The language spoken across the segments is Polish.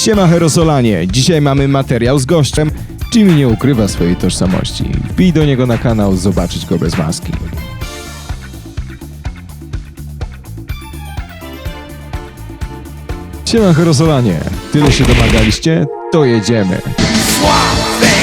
Siema Herosolanie, dzisiaj mamy materiał z gościem. Jimmy nie ukrywa swojej tożsamości. Wbij do niego na kanał zobaczyć go bez maski. Siema Herosolanie, tyle się domagaliście? To jedziemy. You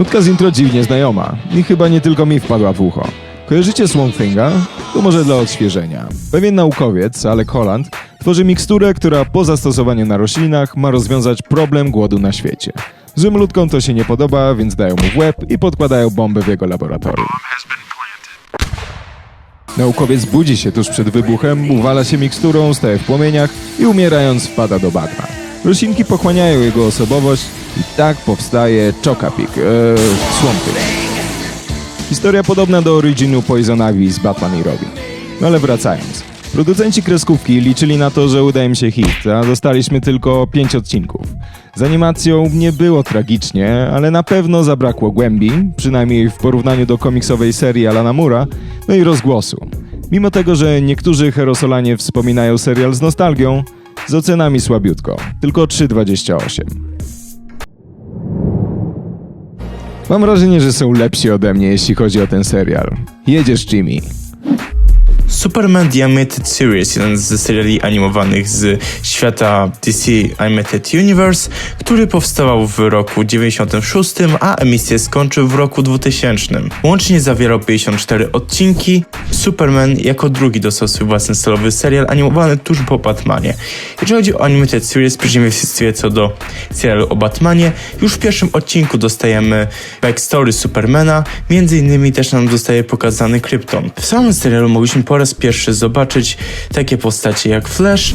Nutka z intro dziwnie znajoma i chyba nie tylko mi wpadła w ucho. Kojarzycie Swamp Thinga? To może dla odświeżenia. Pewien naukowiec, Alec Holland, tworzy miksturę, która po zastosowaniu na roślinach ma rozwiązać problem głodu na świecie. Złym ludkom to się nie podoba, więc dają mu w łeb i podkładają bombę w jego laboratorium. Naukowiec budzi się tuż przed wybuchem, uwala się miksturą, staje w płomieniach i umierając wpada do bagna. Roślinki pochłaniają jego osobowość i tak powstaje Chocapik, Swamp Thing. Historia podobna do originu Poison Ivy z Batman i Robin. No ale wracając. Producenci kreskówki liczyli na to, że uda im się hit, a dostaliśmy tylko 5 odcinków. Z animacją nie było tragicznie, ale na pewno zabrakło głębi, przynajmniej w porównaniu do komiksowej serii Alana Mura, no i rozgłosu. Mimo tego, że niektórzy herosolanie wspominają serial z nostalgią, z ocenami słabiutko, tylko 3,28. Mam wrażenie, że są lepsi ode mnie, jeśli chodzi o ten serial. Jedziesz, Jimmy. Superman The Animated Series, jeden z seriali animowanych z świata DC Animated Universe, który powstawał w roku 96, a emisję skończył w roku 2000. Łącznie zawierał 54 odcinki. Superman jako drugi dostał swój własny stylowy serial animowany tuż po Batmanie. Jeżeli chodzi o Animated Series, przeciwieństwie co do serialu o Batmanie, już w pierwszym odcinku dostajemy backstory Supermana, między innymi też nam zostaje pokazany Krypton. W samym serialu mogliśmy po raz pierwszy zobaczyć takie postacie jak Flash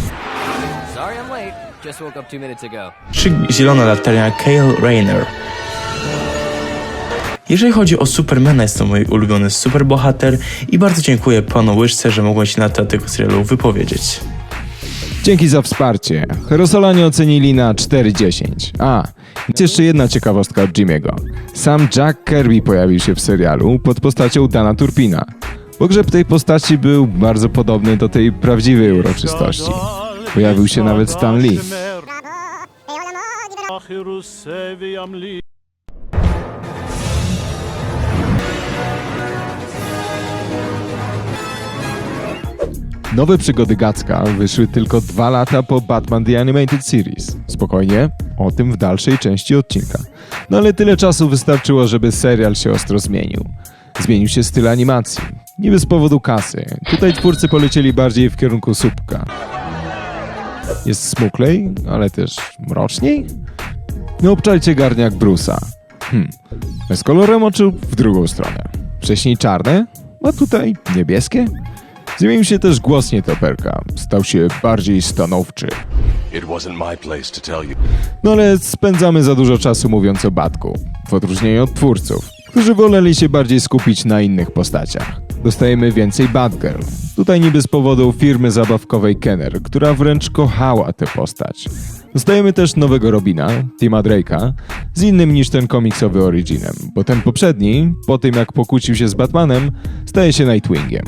Sorry I'm late. Just woke up two minutes ago. czy zielona latarnia Kale Rayner. Jeżeli chodzi o Supermana, jest to mój ulubiony superbohater i bardzo dziękuję panu Łyżce, że mogłem się na temat tego serialu wypowiedzieć. Dzięki za wsparcie. Herosolanie ocenili na 4,10. A, jest jeszcze jedna ciekawostka od Jimmy'ego. Sam Jack Kirby pojawił się w serialu pod postacią Dana Turpina. Pogrzeb tej postaci był bardzo podobny do tej prawdziwej uroczystości. Pojawił się nawet Stan Lee. Nowe przygody Gacka wyszły tylko dwa lata po Batman The Animated Series. Spokojnie, o tym w dalszej części odcinka. No ale tyle czasu wystarczyło, żeby serial się ostro zmienił. Zmienił się styl animacji. Nie bez powodu kasy. Tutaj twórcy polecieli bardziej w kierunku słupka. Jest smuklej, ale też mroczniej? No obczajcie garniak Brusa. Hmm. Z kolorem oczu w drugą stronę. Wcześniej czarne, a tutaj niebieskie? Zmienił się też głos nietoperka. Stał się bardziej stanowczy. No ale spędzamy za dużo czasu mówiąc o Batku. W odróżnieniu od twórców, którzy woleli się bardziej skupić na innych postaciach. Dostajemy więcej Batgirl. Tutaj niby z powodu firmy zabawkowej Kenner, która wręcz kochała tę postać. Dostajemy też nowego Robina, Tima Drake'a, z innym niż ten komiksowy originem, bo ten poprzedni, po tym jak pokłócił się z Batmanem, staje się Nightwingiem.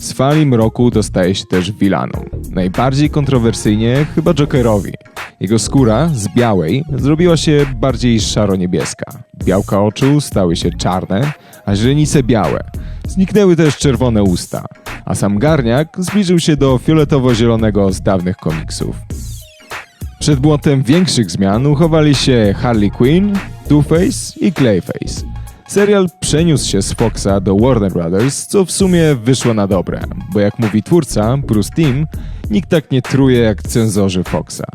Z fali mroku dostaje się też Villanom. Najbardziej kontrowersyjnie chyba Jokerowi. Jego skóra z białej zrobiła się bardziej szaro-niebieska. Białka oczu stały się czarne, a źrenice białe. Zniknęły też czerwone usta, a sam garniak zbliżył się do fioletowo-zielonego z dawnych komiksów. Przed błotem większych zmian uchowali się Harley Quinn, Two-Face i Clayface. Serial przeniósł się z Foxa do Warner Brothers, co w sumie wyszło na dobre, bo jak mówi twórca, Bruce Timm, nikt tak nie truje jak cenzorzy Foxa.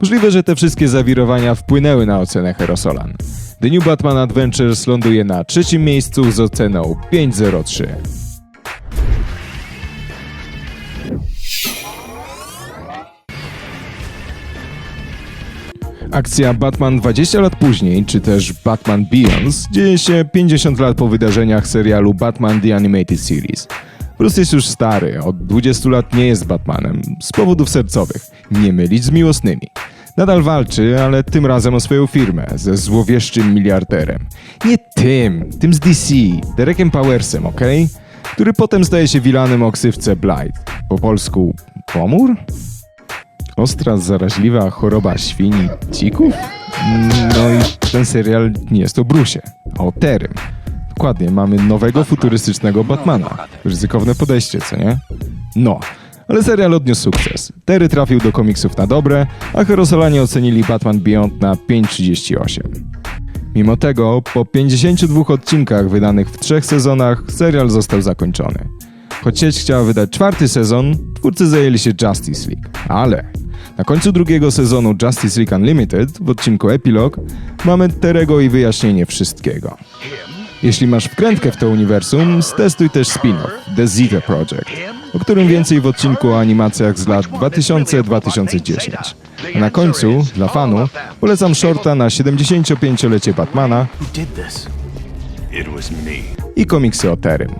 Możliwe, że te wszystkie zawirowania wpłynęły na ocenę Herosolan. The New Batman Adventures ląduje na trzecim miejscu z oceną 5.03. Akcja Batman 20 lat później, czy też Batman Beyond, dzieje się 50 lat po wydarzeniach serialu Batman The Animated Series. Bruce jest już stary, od 20 lat nie jest Batmanem, z powodów sercowych, nie mylić z miłosnymi. Nadal walczy, ale tym razem o swoją firmę ze złowieszczym miliarderem. Nie tym, tym z DC, Derekiem Powersem, ok? Który potem staje się wilanem o ksywce Blight. Po polsku pomór? Ostra, zaraźliwa choroba świni dzików? No i ten serial nie jest o Brusie, a o Terym. Dokładnie, mamy nowego futurystycznego Batmana. Ryzykowne podejście, co nie? No, ale serial odniósł sukces. Terry trafił do komiksów na dobre, a Herosolanie ocenili Batman Beyond na 5,38. Mimo tego, po 52 odcinkach wydanych w trzech sezonach, serial został zakończony. Choć sieć chciała wydać czwarty sezon, twórcy zajęli się Justice League. Ale na końcu drugiego sezonu Justice League Unlimited, w odcinku Epilog, mamy Terego i wyjaśnienie wszystkiego. Jeśli masz wkrętkę w to uniwersum, stestuj też spin-off The Zeta Project, o którym więcej w odcinku o animacjach z lat 2000-2010. A na końcu, dla fanów, polecam shorta na 75-lecie Batmana i komiksy o Terym.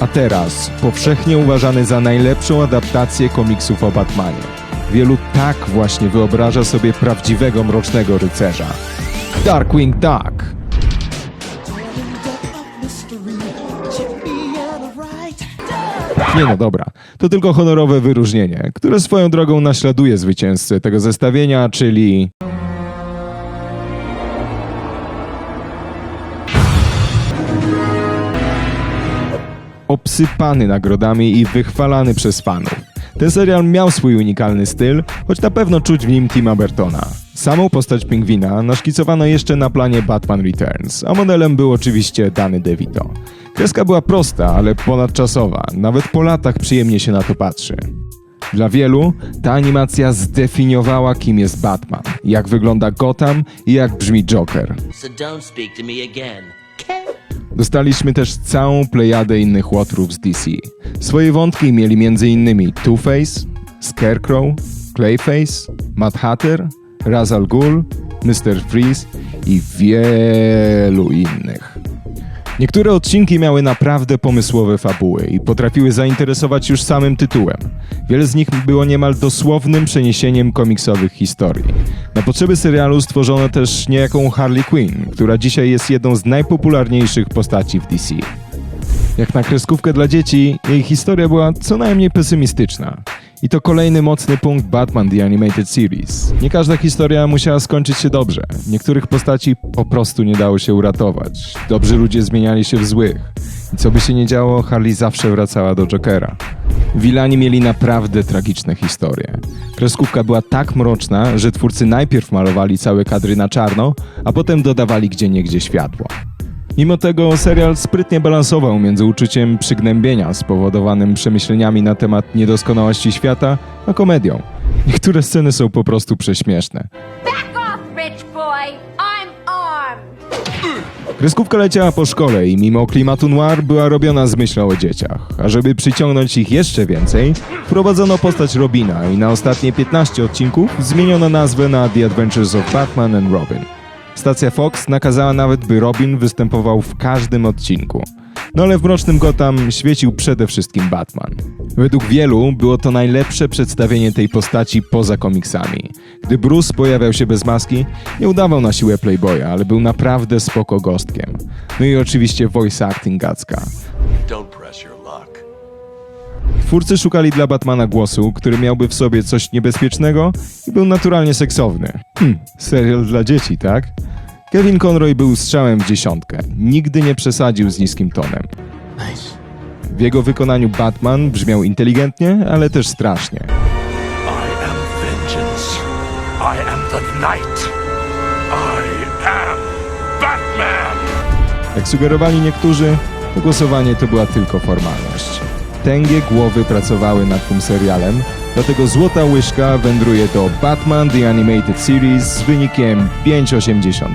A teraz, powszechnie uważany za najlepszą adaptację komiksów o Batmanie. Wielu tak właśnie wyobraża sobie prawdziwego mrocznego rycerza. Darkwing Duck! Nie no dobra, to tylko honorowe wyróżnienie, które swoją drogą naśladuje zwycięzcę tego zestawienia, czyli obsypany nagrodami i wychwalany przez fanów. Ten serial miał swój unikalny styl, choć na pewno czuć w nim Tima Burtona. Samą postać pingwina naszkicowano jeszcze na planie Batman Returns, a modelem był oczywiście Danny DeVito. Kreska była prosta, ale ponadczasowa. Nawet po latach przyjemnie się na to patrzy. Dla wielu ta animacja zdefiniowała, kim jest Batman, jak wygląda Gotham i jak brzmi Joker. So don't speak to me again. Dostaliśmy też całą plejadę innych łotrów z DC. Swoje wątki mieli m.in. Two-Face, Scarecrow, Clayface, Mad Hatter, Ra's al Ghul, Mr. Freeze i wielu innych. Niektóre odcinki miały naprawdę pomysłowe fabuły i potrafiły zainteresować już samym tytułem. Wiele z nich było niemal dosłownym przeniesieniem komiksowych historii. Na potrzeby serialu stworzono też niejaką Harley Quinn, która dzisiaj jest jedną z najpopularniejszych postaci w DC. Jak na kreskówkę dla dzieci, jej historia była co najmniej pesymistyczna. I to kolejny mocny punkt Batman The Animated Series. Nie każda historia musiała skończyć się dobrze. Niektórych postaci po prostu nie dało się uratować. Dobrzy ludzie zmieniali się w złych. I co by się nie działo, Harley zawsze wracała do Jokera. Wilani mieli naprawdę tragiczne historie. Kreskówka była tak mroczna, że twórcy najpierw malowali całe kadry na czarno, a potem dodawali gdzieniegdzie światło. Mimo tego serial sprytnie balansował między uczuciem przygnębienia spowodowanym przemyśleniami na temat niedoskonałości świata, a komedią. Niektóre sceny są po prostu prześmieszne. Kreskówka leciała po szkole i mimo klimatu noir była robiona z myślą o dzieciach. A żeby przyciągnąć ich jeszcze więcej, wprowadzono postać Robina i na ostatnie 15 odcinków zmieniono nazwę na The Adventures of Batman and Robin. Stacja Fox nakazała nawet, by Robin występował w każdym odcinku. No ale w Mrocznym Gotham świecił przede wszystkim Batman. Według wielu było to najlepsze przedstawienie tej postaci poza komiksami. Gdy Bruce pojawiał się bez maski, nie udawał na siłę Playboya, ale był naprawdę spoko gostkiem. No i oczywiście voice acting Gacka. Don't press your luck. Twórcy szukali dla Batmana głosu, który miałby w sobie coś niebezpiecznego i był naturalnie seksowny. Hm, serial dla dzieci, tak? Kevin Conroy był strzałem w dziesiątkę. Nigdy nie przesadził z niskim tonem. W jego wykonaniu Batman brzmiał inteligentnie, ale też strasznie. I am vengeance. I am the night. I am Batman! Jak sugerowali niektórzy, to głosowanie to była tylko formalność. Tęgie głowy pracowały nad tym serialem, dlatego złota łyżka wędruje do Batman The Animated Series z wynikiem 5,82.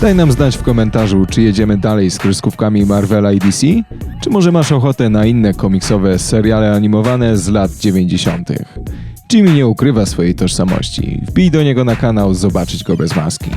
Daj nam znać w komentarzu, czy jedziemy dalej z kreskówkami Marvela i DC, czy może masz ochotę na inne komiksowe seriale animowane z lat 90. Jimmy nie ukrywa swojej tożsamości. Wbij do niego na kanał zobaczyć go bez maski.